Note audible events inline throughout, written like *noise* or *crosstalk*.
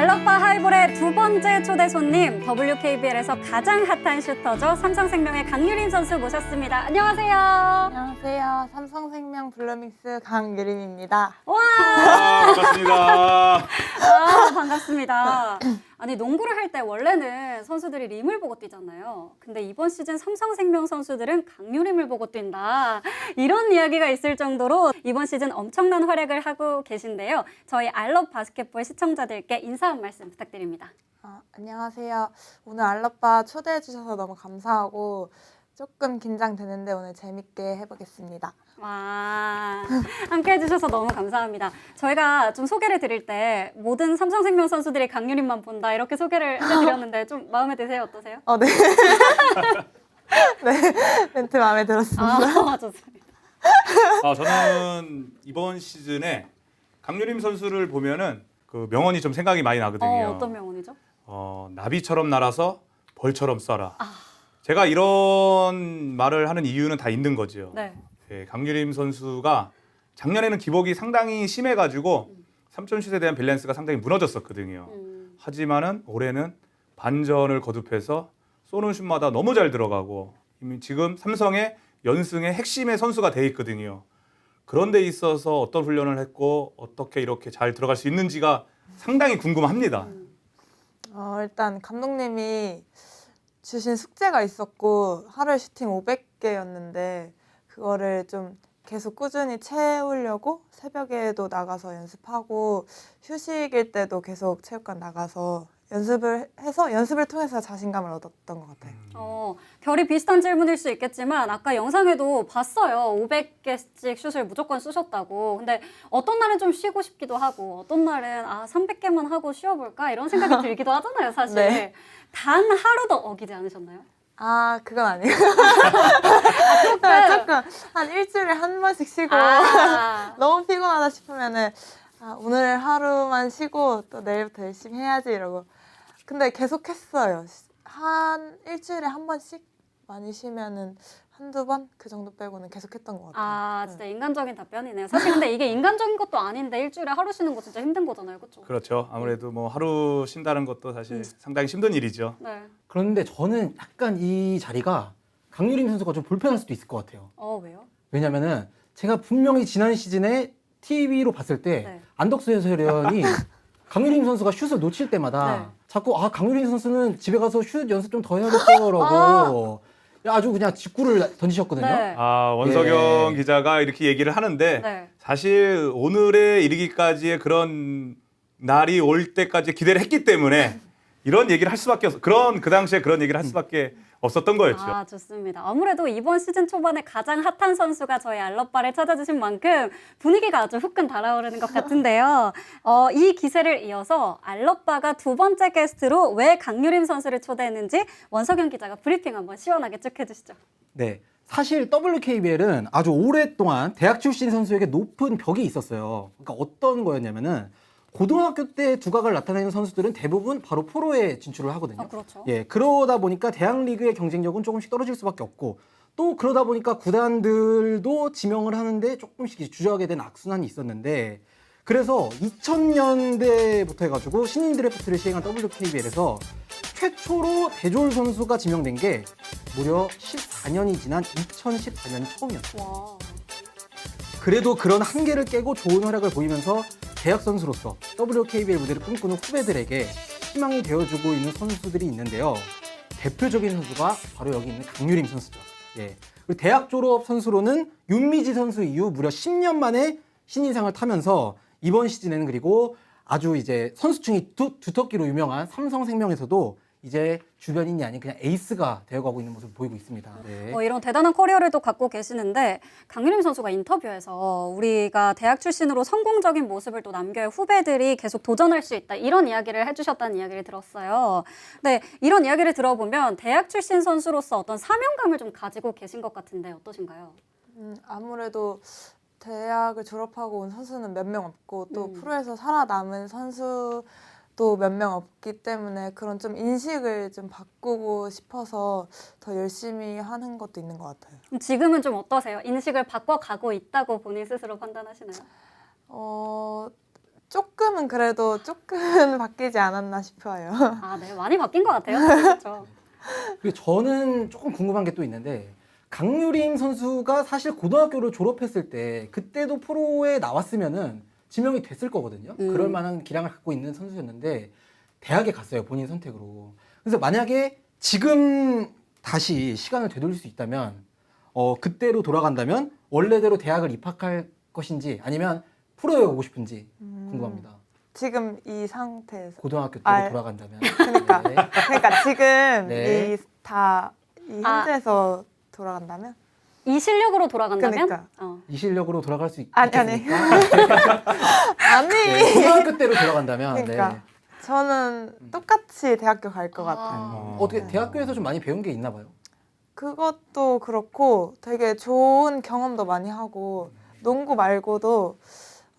알 럽바 하이볼의 두 번째 초대 손님 WKBL에서 가장 핫한 슈터죠 삼성생명의 강유림 선수 모셨습니다. 안녕하세요. 안녕하세요. 삼성생명 블루믹스 강유림입니다. 와 아, 반갑습니다. *laughs* 아, 반갑습니다. 아니 농구를 할 때 원래는 선수들이 림을 보고 뛰잖아요. 근데 이번 시즌 삼성생명 선수들은 강유림을 보고 뛴다. 이런 이야기가 있을 정도로 이번 시즌 엄청난 활약을 하고 계신데요. 저희 알럽 바스켓볼 시청자들께 인사 한 말씀 부탁드립니다. 아, 안녕하세요. 오늘 알럽바 초대해 주셔서 너무 감사하고 조금 긴장되는데 오늘 재밌게 해보겠습니다. 와, 함께 해주셔서 너무 감사합니다. 저희가 좀 소개를 드릴 때 모든 삼성생명 선수들이 강유림만 본다 이렇게 소개를 해드렸는데 좀 마음에 드세요? 어떠세요? 어, 네. *laughs* 네, 멘트 마음에 들었습니다. 아, *laughs* 좋습니다. 아, 저는 이번 시즌에 강유림 선수를 보면은 그 명언이 좀 생각이 많이 나거든요. 어, 어떤 명언이죠? 어, 나비처럼 날아서 벌처럼 쏴라. 아. 제가 이런 말을 하는 이유는 다 있는 거죠. 네. 예, 강유림 선수가 작년에는 기복이 상당히 심해가지고 삼점 슛에 대한 밸런스가 상당히 무너졌었거든요. 음, 하지만은 올해는 반전을 거듭해서 쏘는 슛마다 너무 잘 들어가고 지금 삼성의 연승의 핵심의 선수가 돼 있거든요. 그런 데 있어서 어떤 훈련을 했고 어떻게 이렇게 잘 들어갈 수 있는지가 상당히 궁금합니다. 어, 일단 감독님이 주신 숙제가 있었고 하루에 슈팅 500개였는데 그거를 좀 계속 꾸준히 채우려고 새벽에도 나가서 연습하고 휴식일 때도 계속 체육관 나가서 연습을 해서 연습을 통해서 자신감을 얻었던 것 같아요. 어, 결이 비슷한 질문일 수 있겠지만 아까 영상에도 봤어요. 500개씩 슛을 무조건 쏘셨다고. 근데 어떤 날은 좀 쉬고 싶기도 하고 어떤 날은 아 300개만 하고 쉬어볼까 이런 생각이 *laughs* 들기도 하잖아요. 사실. 네. 단 하루도 어기지 않으셨나요? 아 그건 아니에요. *laughs* 조금. 조금 한 일주일에 한 번씩 쉬고 아, *laughs* 너무 피곤하다 싶으면은 아, 오늘 하루만 쉬고 또 내일부터 열심히 해야지 이러고 근데 계속 했어요 한 일주일에 한 번씩 많이 쉬면은 한두 번 그 정도 빼고는 계속 했던 것 같아요 아 진짜 인간적인 답변이네요. 사실 근데 이게 인간적인 것도 아닌데 일주일에 하루 쉬는 거 진짜 힘든 거잖아요. 그렇죠? 그렇죠. 아무래도 뭐 하루 쉰다는 것도 사실 상당히 힘든 일이죠. 네. 그런데 저는 약간 이 자리가 강유림 선수가 좀 불편할 수도 있을 것 같아요. 어 왜요? 왜냐면은 제가 분명히 지난 시즌에 TV로 봤을 때 네. 안덕수 해설위원이 *laughs* 강유림 선수가 슛을 놓칠 때마다 네. 자꾸 아 강유림 선수는 집에 가서 슛 연습 좀 더 해야겠어라고 아 주 그냥 직구를 던지셨거든요. 네. 아 원석영 예. 기자가 이렇게 얘기를 하는데 네. 사실 오늘에 이르기까지의 그런 날이 올 때까지 기대를 했기 때문에 이런 얘기를 할 수밖에 없어. 그런 그 당시에 그런 얘기를 할 수밖에 없었던 거였죠. 아 좋습니다. 아무래도 이번 시즌 초반에 가장 핫한 선수가 저희 알럽바를 찾아주신 만큼 분위기가 아주 후끈 달아오르는 것 같은데요. *laughs* 어, 이 기세를 이어서 알럽바가 두 번째 게스트로 왜 강유림 선수를 초대했는지 원석영 기자가 브리핑 한번 시원하게 쭉 해주시죠. 네. 사실 WKBL은 아주 오랫동안 대학 출신 선수에게 높은 벽이 있었어요. 그러니까 어떤 거였냐면은 고등학교 때 두각을 나타내는 선수들은 대부분 바로 프로에 진출을 하거든요. 아 그렇죠. 예, 그러다 보니까 대학 리그의 경쟁력은 조금씩 떨어질 수밖에 없고 또 그러다 보니까 구단들도 지명을 하는데 조금씩 주저하게 된 악순환이 있었는데 그래서 2000년대부터 해가지고 신인 드래프트를 시행한 WKBL에서 최초로 대졸 선수가 지명된 게 무려 14년이 지난 2014년이 처음이었어요. 와. 그래도 그런 한계를 깨고 좋은 활약을 보이면서 대학 선수로서 WKBL 무대를 꿈꾸는 후배들에게 희망이 되어주고 있는 선수들이 있는데요. 대표적인 선수가 바로 여기 있는 강유림 선수죠. 예. 그리고 대학 졸업 선수로는 윤미지 선수 이후 무려 10년 만에 신인상을 타면서 이번 시즌에는 그리고 아주 이제 선수층이 두, 두텁기로 유명한 삼성생명에서도 이제 주변인이 아닌 그냥 에이스가 되어가고 있는 모습을 보이고 있습니다. 네. 어, 이런 대단한 커리어를 또 갖고 계시는데 강유림 선수가 인터뷰에서 우리가 대학 출신으로 성공적인 모습을 또 남겨야 후배들이 계속 도전할 수 있다 이런 이야기를 해주셨다는 이야기를 들었어요. 근데 이런 이야기를 들어보면 대학 출신 선수로서 어떤 사명감을 좀 가지고 계신 것 같은데 어떠신가요? 음, 아무래도 대학을 졸업하고 온 선수는 몇 명 없고 또 음. 프로에서 살아남은 선수 도몇명 없기 때문에 그런 좀 인식을 좀 바꾸고 싶어서 더 열심히 하는 것도 있는 것 같아요. 그럼 지금은 좀 어떠세요? 인식을 바꿔가고 있다고 본인 스스로 판단하시나요? 어, 조금은 그래도 조금은 *laughs* 바뀌지 않았나 싶어요. 아, 네. 많이 바뀐 것 같아요. *laughs* 그렇죠. 그리고 저는 조금 궁금한 게 또 있는데 강유림 선수가 사실 고등학교를 졸업했을 때 그때도 프로에 나왔으면은 지명이 됐을 거거든요. 음. 그럴 만한 기량을 갖고 있는 선수였는데 대학에 갔어요 본인 선택으로. 그래서 만약에 지금 다시 시간을 되돌릴 수 있다면 어 그때로 돌아간다면 원래대로 대학을 입학할 것인지 아니면 프로에 오고 싶은지 음, 궁금합니다. 지금 이 상태에서 고등학교 때로 아, 돌아간다면. *laughs* 그러니까 네. 그러니까 지금 네. 이 다 이 아. 현재에서 돌아간다면 이 실력으로 돌아간다면 그러니까. 어. 이 실력으로 돌아갈 수 있, 아니, 아니. 있겠습니까? *laughs* 아니 네, 고등학교 때로 돌아간다면 그러니까 네. 저는 똑같이 대학교 갈 것 같아요. 아. 어떻게 대학교에서 좀 많이 배운 게 있나 봐요. 그것도 그렇고 되게 좋은 경험도 많이 하고 농구 말고도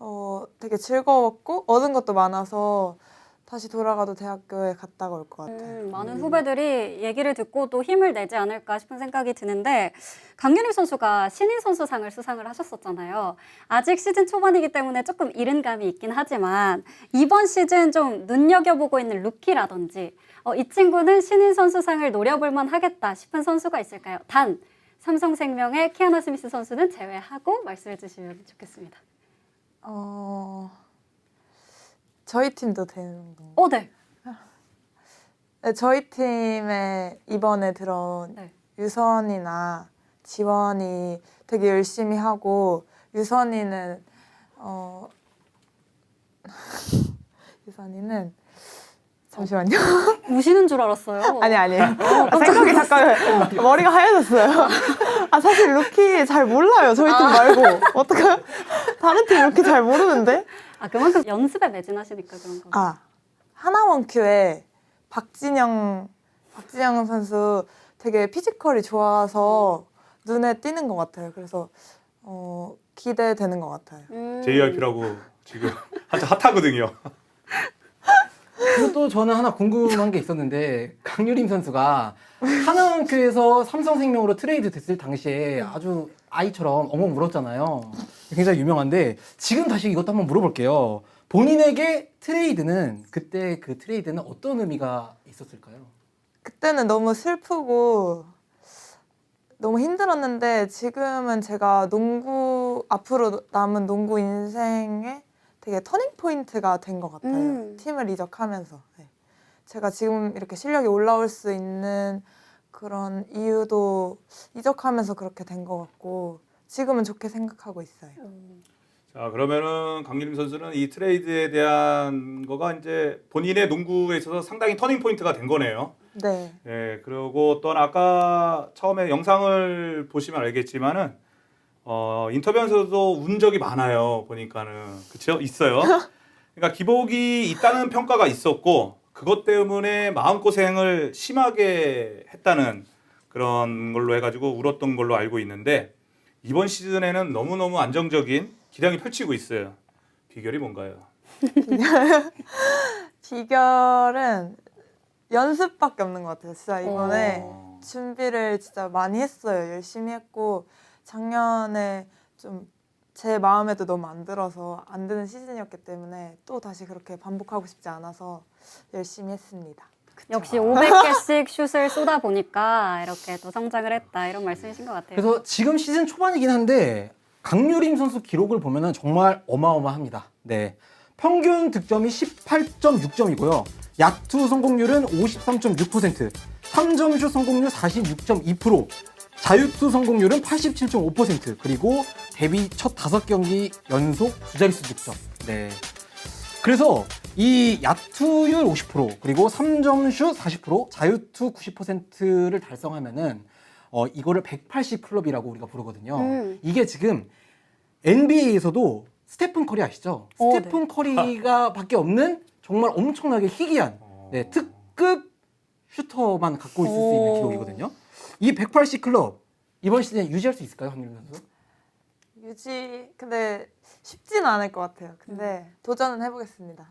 어 되게 즐거웠고 얻은 것도 많아서 다시 돌아가도 대학교에 갔다가 올 것 같아요. 음, 많은 후배들이 얘기를 듣고 또 힘을 내지 않을까 싶은 생각이 드는데 강유림 선수가 신인 선수상을 수상을 하셨었잖아요. 아직 시즌 초반이기 때문에 조금 이른 감이 있긴 하지만 이번 시즌 좀 눈여겨보고 있는 루키라든지 어, 이 친구는 신인 선수상을 노려볼만 하겠다 싶은 선수가 있을까요? 단 삼성생명의 키아나 스미스 선수는 제외하고 말씀해 주시면 좋겠습니다. 어 저희 팀도 되는 건가요? 어, 네. 네, 저희 팀에 이번에 들어온 네. 유선이나 지원이 되게 열심히 하고 유선이는 어 *laughs* 유선이는 잠시만요. 우시는 줄 알았어요. *laughs* 아니 아니에요. 아, 생각이 잠깐 머리가 하얘졌어요. 아 사실 루키 잘 몰라요. 저희 팀 말고 어떻게 다른 팀 루키 잘 모르는데. 아, 그만큼 연습에 매진하시니까 그런 거. 아 하나원 큐에 박진영 박진영 선수 되게 피지컬이 좋아서 눈에 띄는 것 같아요. 그래서 어, 기대되는 것 같아요. 음. JYP라고 지금 *laughs* 한참 핫하거든요. 그리고 또 저는 하나 궁금한 게 있었는데 강유림 선수가 하나원큐에서 삼성생명으로 트레이드 됐을 당시에 아주 아이처럼 엉엉 울었잖아요. 굉장히 유명한데 지금 다시 이것도 한번 물어볼게요. 본인에게 트레이드는 그때 그 트레이드는 어떤 의미가 있었을까요? 그때는 너무 슬프고 너무 힘들었는데 지금은 제가 농구 앞으로 남은 농구 인생에 되게 터닝 포인트가 된 것 같아요. 음. 팀을 이적하면서 네. 제가 지금 이렇게 실력이 올라올 수 있는 그런 이유도 이적하면서 그렇게 된 것 같고 지금은 좋게 생각하고 있어요. 음. 자 그러면은 강유림 선수는 이 트레이드에 대한 거가 이제 본인의 농구에 있어서 상당히 터닝 포인트가 된 거네요. 네. 예, 그리고 또 아까 처음에 영상을 보시면 알겠지만은 어, 인터뷰에서도 운 적이 많아요. 보니까는 그렇죠? 있어요. *laughs* 그러니까 기복이 있다는 평가가 있었고 그것 때문에 마음 고생을 심하게 했다는 그런 걸로 해가지고 울었던 걸로 알고 있는데 이번 시즌에는 너무 너무 안정적인 기량이 펼치고 있어요. 비결이 뭔가요? *laughs* 비결은 연습밖에 없는 것 같아요. 진짜 이번에 어. 준비를 진짜 많이 했어요. 열심히 했고 작년에 좀 제 마음에도 너무 안 들어서 안 드는 시즌이었기 때문에 또 다시 그렇게 반복하고 싶지 않아서 열심히 했습니다. 역시 500개씩 슛을 쏘다 보니까 이렇게 또 성장을 했다 이런 말씀이신 것 같아요. 그래서 지금 시즌 초반이긴 한데 강유림 선수 기록을 보면은 정말 어마어마합니다. 네. 평균 득점이 18.6점이고요. 야투 성공률은 53.6%, 3점슛 성공률 46.2%, 자유투 성공률은 87.5%, 그리고 데뷔 첫 다섯 경기 연속 두 자릿수 득점. 네. 그래서 이 야투율 50% 그리고 3점슛 40% 자유투 90%를 달성하면은 어 이거를 180 클럽이라고 우리가 부르거든요. 음. 이게 지금 NBA에서도 스테픈 커리 아시죠? 어, 스테픈 커리가 밖에 없는 정말 엄청나게 희귀한 네, 특급 슈터만 갖고 있을 수 있는 오. 기록이거든요. 이 180 클럽 이번 시즌에 유지할 수 있을까요, 황유림 선수? 유지 근데 쉽지는 않을 것 같아요. 근데 도전은 해보겠습니다.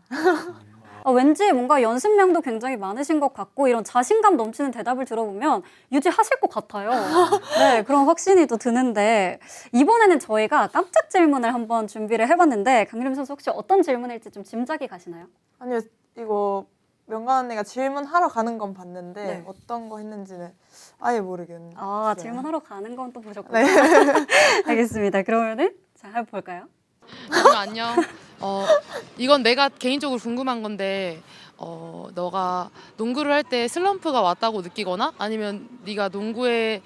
아, 왠지 뭔가 연습량도 굉장히 많으신 것 같고 이런 자신감 넘치는 대답을 들어보면 유지하실 것 같아요. *laughs* 네, 그런 확신이 또 드는데 이번에는 저희가 깜짝 질문을 한번 준비를 해봤는데 강유림 선수 혹시 어떤 질문일지 좀 짐작이 가시나요? 아니요, 이거 명관 언니가 질문하러 가는 건 봤는데 네. 어떤 거 했는지는 아예 모르겠는데. 아, 질문하러 가는 건 또 보셨군요. 네. *laughs* 알겠습니다. 그러면은 자, 한번 볼까요? 여러분 안녕. 어 이건 내가 개인적으로 궁금한 건데 어 너가 농구를 할 때 슬럼프가 왔다고 느끼거나 아니면 네가 농구에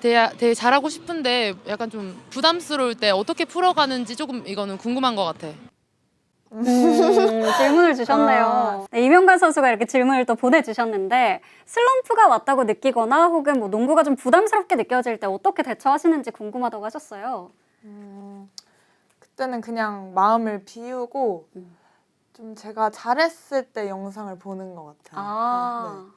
대해, 대해 잘하고 싶은데 약간 좀 부담스러울 때 어떻게 풀어가는지 조금 이거는 궁금한 것 같아. 음, 질문을 주셨네요. 아. 네, 이명관 선수가 이렇게 질문을 또 보내주셨는데 슬럼프가 왔다고 느끼거나 혹은 뭐 농구가 좀 부담스럽게 느껴질 때 어떻게 대처하시는지 궁금하다고 하셨어요. 음, 그때는 그냥 마음을 비우고 음. 좀 제가 잘했을 때 영상을 보는 것 같아요. 아, 네.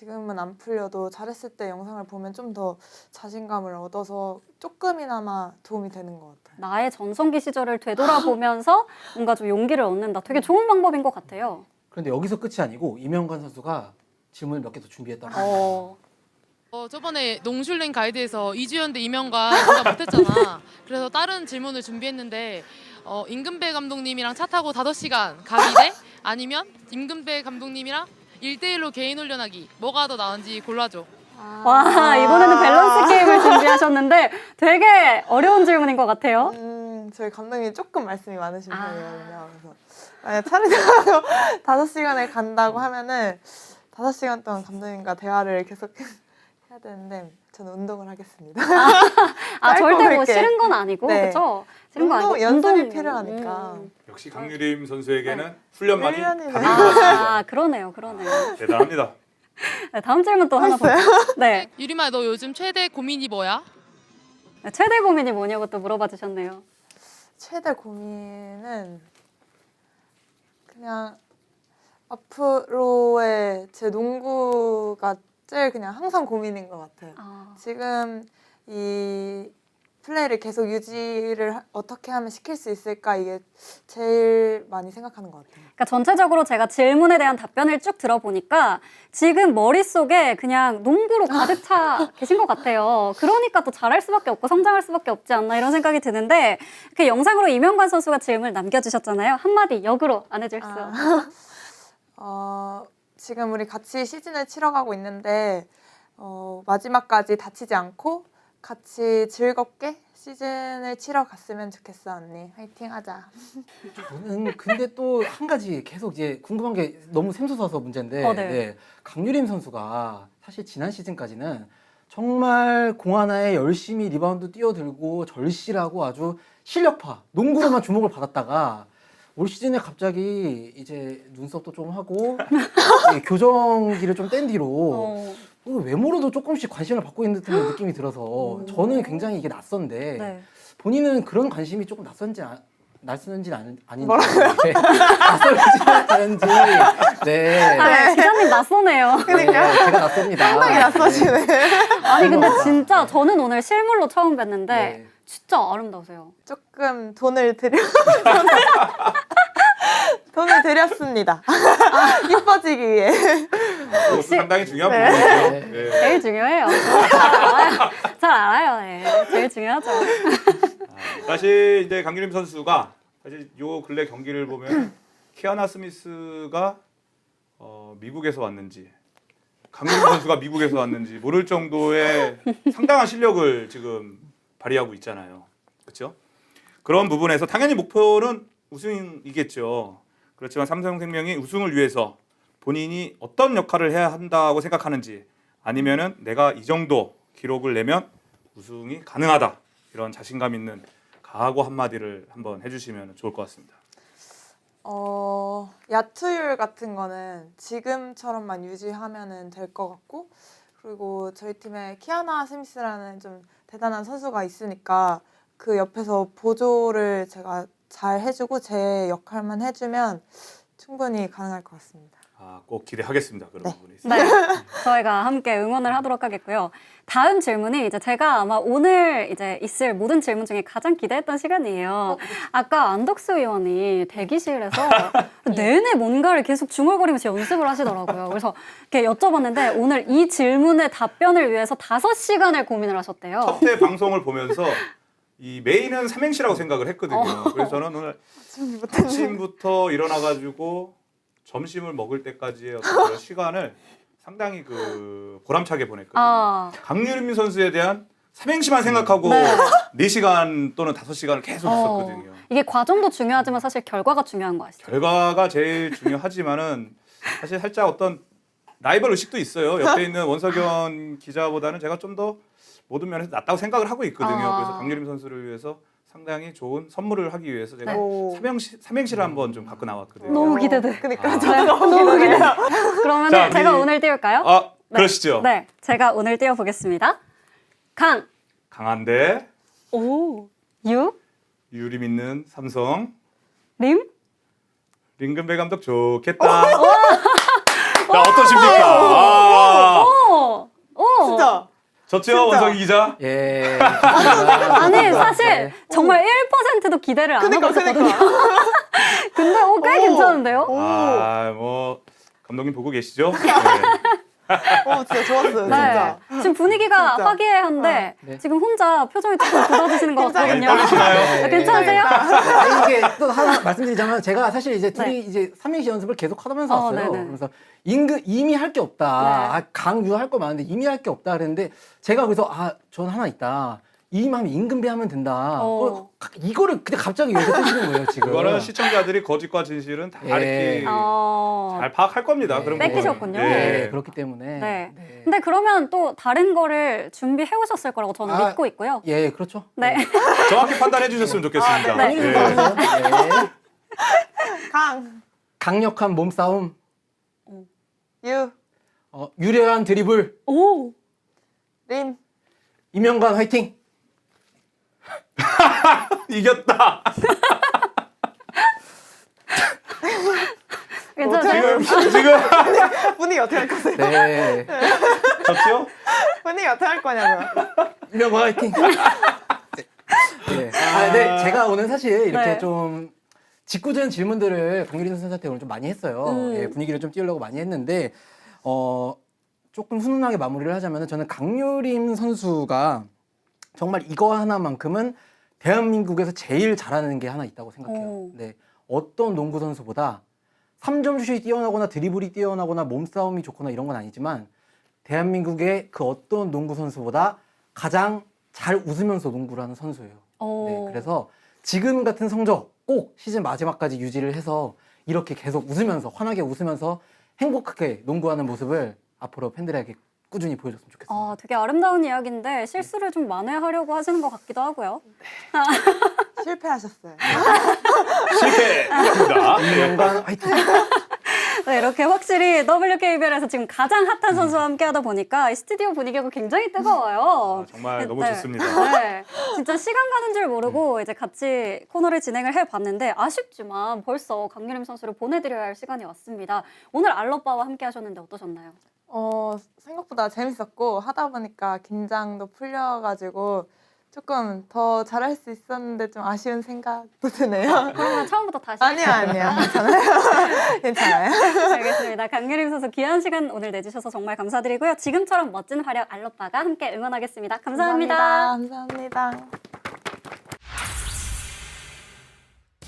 지금은 안 풀려도 잘했을 때 영상을 보면 좀 더 자신감을 얻어서 조금이나마 도움이 되는 것 같아요. 나의 전성기 시절을 되돌아보면서 *laughs* 뭔가 좀 용기를 얻는다. 되게 좋은 방법인 것 같아요. 그런데 여기서 끝이 아니고 이명관 선수가 질문을 몇 개 더 준비했다고 합니다. 어, 어 저번에 농슐랭 가이드에서 이주연 대 이명관 누가 못했잖아. 그래서 다른 질문을 준비했는데 어, 임금배 감독님이랑 차 타고 5시간 가기 대 아니면 임금배 감독님이랑 1대1로 개인 훈련하기 뭐가 더 나은지 골라줘. 와 이번에는 밸런스 게임을 준비하셨는데 되게 어려운 질문인 것 같아요. 음, 저희 감독님이 조금 말씀이 많으신 아. 편이거든요. 그래서 만약 차를 타고 다섯 시간을 간다고 하면은 다섯 시간 동안 감독님과 대화를 계속 해야 되는데 저는 운동을 하겠습니다. 아 짧고 *laughs* 절대 뭐. 싫은 건 아니고 네. 그렇죠? 싫은 거 운동, 아니고 연습이 운동. 필요하니까. 음. 역시 강유림 선수에게는 훈련만이 훈련이네. 답인 것 같습니다. 아 그러네요, 그러네요. *laughs* 대단합니다. 네, 다음 질문 또 하나 볼까요? 네. 유림아 너 요즘 최대 고민이 뭐야? 최대 고민이 뭐냐고 또 물어봐 주셨네요. 최대 고민은 그냥 앞으로의 제 농구가 제일 그냥 항상 고민인 것 같아요. 아, 지금 이 플레이를 계속 유지를 하- 어떻게 하면 시킬 수 있을까 이게 제일 많이 생각하는 것 같아요. 그러니까 전체적으로 제가 질문에 대한 답변을 쭉 들어보니까 지금 머릿속에 그냥 농구로 가득 차 *laughs* 계신 것 같아요. 그러니까 또 잘할 수밖에 없고 성장할 수밖에 없지 않나 이런 생각이 드는데 이렇게 영상으로 이명관 선수가 질문을 남겨주셨잖아요. 한마디 역으로 안 해줄 수. 아. *laughs* 어, 지금 우리 같이 시즌을 치러가고 있는데 어, 마지막까지 다치지 않고 같이 즐겁게 시즌을 치러 갔으면 좋겠어 언니. 화이팅 하자. 저는 근데 또 한 가지 계속 이제 궁금한 게 너무 샘솟아서 문제인데 어, 네. 네, 강유림 선수가 사실 지난 시즌까지는 정말 공 하나에 열심히 리바운드 뛰어들고 절실하고 아주 실력파 농구로만 주목을 받았다가 올 시즌에 갑자기 이제 눈썹도 좀 하고 이 *laughs* 교정기를 좀 뗀 뒤로 어, 외모로도 조금씩 관심을 받고 있는 듯한 *gasps* 느낌이 들어서 저는 굉장히 이게 낯선데 네. 본인은 그런 관심이 조금 낯선지 아, 낯선지 아닌 *laughs* 아닌지 네. 낯설지 않은지 네. 아, 기자님 낯서네요. 네, 제가 낯섭니다. 상당히 낯서시네. 아니 근데 진짜 저는 오늘 실물로 처음 뵀는데 네. 진짜 아름다우세요. 조금 돈을 들여 *laughs* 돈을 들였습니다. 이뻐지기 위해. 그것도 상당히 중요한 네. 부분이죠. 네. 네. 제일 중요해요. 잘 알아요. 잘 알아요. 네. 제일 중요하죠. 사실 이제 강유림 선수가 사실 요 근래 경기를 보면 키아나 스미스가 어, 미국에서 왔는지 강유림 선수가 미국에서 왔는지 모를 정도의 상당한 실력을 지금 발휘하고 있잖아요. 그렇죠? 그런 부분에서 당연히 목표는 우승이겠죠. 그렇지만 삼성생명이 우승을 위해서 본인이 어떤 역할을 해야 한다고 생각하는지 아니면은 내가 이 정도 기록을 내면 우승이 가능하다 이런 자신감 있는 각오 한마디를 한번 해주시면 좋을 것 같습니다. 어, 야투율 같은 거는 지금처럼만 유지하면은 될것 같고 그리고 저희 팀에 키아나 스미스라는 좀 대단한 선수가 있으니까 그 옆에서 보조를 제가 잘 해주고 제 역할만 해주면 충분히 가능할 것 같습니다. 아, 꼭 기대하겠습니다. 그런 부분이 있어요. 네, 저희가 함께 응원을 하도록 하겠고요. 다음 질문이 이제 제가 아마 오늘 이제 있을 모든 질문 중에 가장 기대했던 시간이에요. 아까 안덕수 의원이 대기실에서 *laughs* 내내 뭔가를 계속 중얼거리면서 연습을 하시더라고요. 그래서 이렇게 여쭤봤는데 오늘 이 질문의 답변을 위해서 다섯 시간을 고민을 하셨대요. 첫회 방송을 보면서 이 메인은 삼행시라고 생각을 했거든요. 어. 그래서 저는 오늘 준비 못했네. 아침부터 일어나가지고 점심을 먹을 때까지의 어떤 그런 시간을 상당히 그 보람차게 보냈거든요. 아, 강유림 선수에 대한 삼행시만 생각하고 네. *laughs* 네. 시간 또는 다섯 시간을 계속 어, 있었거든요. 이게 과정도 중요하지만 사실 결과가 중요한 거 아시죠? 결과가 제일 중요하지만은 사실 살짝 어떤 라이벌 의식도 있어요. 옆에 있는 원석연 기자보다는 제가 좀 더 모든 면에서 낫다고 생각을 하고 있거든요. 아. 그래서 강유림 선수를 위해서 상당히 좋은 선물을 하기 위해서 제가 네. 오. 삼행시 삼행시를 한번 좀 갖고 나왔거든요. 너무 기대돼. 그니까 아. 저도 너무 너무 기대돼요. *laughs* 그러면 자, 제가 우리- 오늘 띄울까요? 아 네. 그러시죠. 네, 제가 오늘 띄워보겠습니다. 강, 강한데 오, 유, 유림 있는 삼성 림, 링근배 감독 좋겠다. 자 어떠십니까? 아, 오, 오. 진짜. 좋죠. 원석이 기자. 예. 아니 사실 네. 정말 1%도 기대를 안 그니까 하고 있었거든요. 그니까. *laughs* 근데 어, 꽤 오. 괜찮은데요? 오. 아 뭐 감독님 보고 계시죠? *laughs* 네. 어 진짜 좋았어요. 네. 진짜. 지금 분위기가 진짜. 화기애애한데 네. 지금 혼자 표정이 조금 굳어지시는 것. 같거든요. 네, 괜찮으세요? 아, 이게 또 하나 말씀드리자면 제가 사실 이제 둘이 네. 이제 삼행시 연습을 계속 하면서 어, 왔어요. 네네. 그래서 임금 이미 할 게 없다. 네. 아, 강유 할 거 많은데 이미 할 게 없다 그랬는데 제가 그래서 아, 전 하나 있다. 이만 임금배 하면 된다. 어. 어, 가- 이거를 근데 갑자기 여기서 뜨시는 거예요, *laughs* 지금. 그거는 시청자들이 거짓과 진실은 다 예. 이렇게 어. 잘 파악할 겁니다. 네. 그런 뺏기셨군요. 네, 네. 그렇기 때문에. 네. 네. 근데 그러면 또 다른 거를 준비해 오셨을 거라고 저는 아, 믿고 있고요. 예, 그렇죠. 네. *laughs* 정확히 판단해 주셨으면 좋겠습니다. 아, 네. 예. 네. *laughs* 강, 강력한 몸싸움, 유, 어, 유려한 드리블, 오. 림, 이명관 화이팅! *laughs* 이겼다. *laughs* 괜찮아요? 지금 지금 분위기 어떻게 할 거세요? 네. 좋죠? 분위기 어떻게 할 거냐고요? 이명관 화이팅! 네. 아, 네. 제가 오늘 사실 이렇게 네. 좀 짓궂은 질문들을 강유린 선수한테 오늘 좀 많이 했어요. 음. 예, 분위기를 좀 띄우려고 많이 했는데, 어, 조금 훈훈하게 마무리를 하자면 저는 강유림 선수가 정말 이거 하나만큼은 대한민국에서 제일 잘하는 게 하나 있다고 생각해요. 오. 네. 어떤 농구 선수보다 3점 슛이 뛰어나거나 드리블이 뛰어나거나 몸싸움이 좋거나 이런 건 아니지만 대한민국의 그 어떤 농구 선수보다 가장 잘 웃으면서 농구를 하는 선수예요. 오. 네, 그래서 지금 같은 성적 꼭 시즌 마지막까지 유지를 해서 이렇게 계속 웃으면서 환하게 웃으면서 행복하게 농구하는 모습을 앞으로 팬들에게 꾸준히 보여줬으면 좋겠습니다. 아, 되게 아름다운 이야기인데 실수를 좀 만회하려고 하시는 것 같기도 하고요. *laughs* 실패하셨어요. *laughs* 실패했습니다. 네. 이명관 화이팅! 네, 이렇게 확실히 WKBL에서 지금 가장 핫한 선수와 함께 하다 보니까 이 스튜디오 분위기가 굉장히 뜨거워요. 아, 정말 너무 네. 좋습니다. *laughs* 네. 진짜 시간 가는 줄 모르고 이제 같이 코너를 진행을 해봤는데 아쉽지만 벌써 강유림 선수를 보내드려야 할 시간이 왔습니다. 오늘 알로빠와 함께 하셨는데 어떠셨나요? 어, 생각보다 재밌었고 하다 보니까 긴장도 풀려가지고 조금 더 잘할 수 있었는데 좀 아쉬운 생각도 드네요. 그러면 처음부터 다시. 아니요, 아니요. *laughs* 괜찮아요. 괜찮아요. 알겠습니다. 강유림 선수 귀한 시간 오늘 내주셔서 정말 감사드리고요. 지금처럼 멋진 활약 알로빠가 함께 응원하겠습니다 감사합니다. 감사합니다. 감사합니다.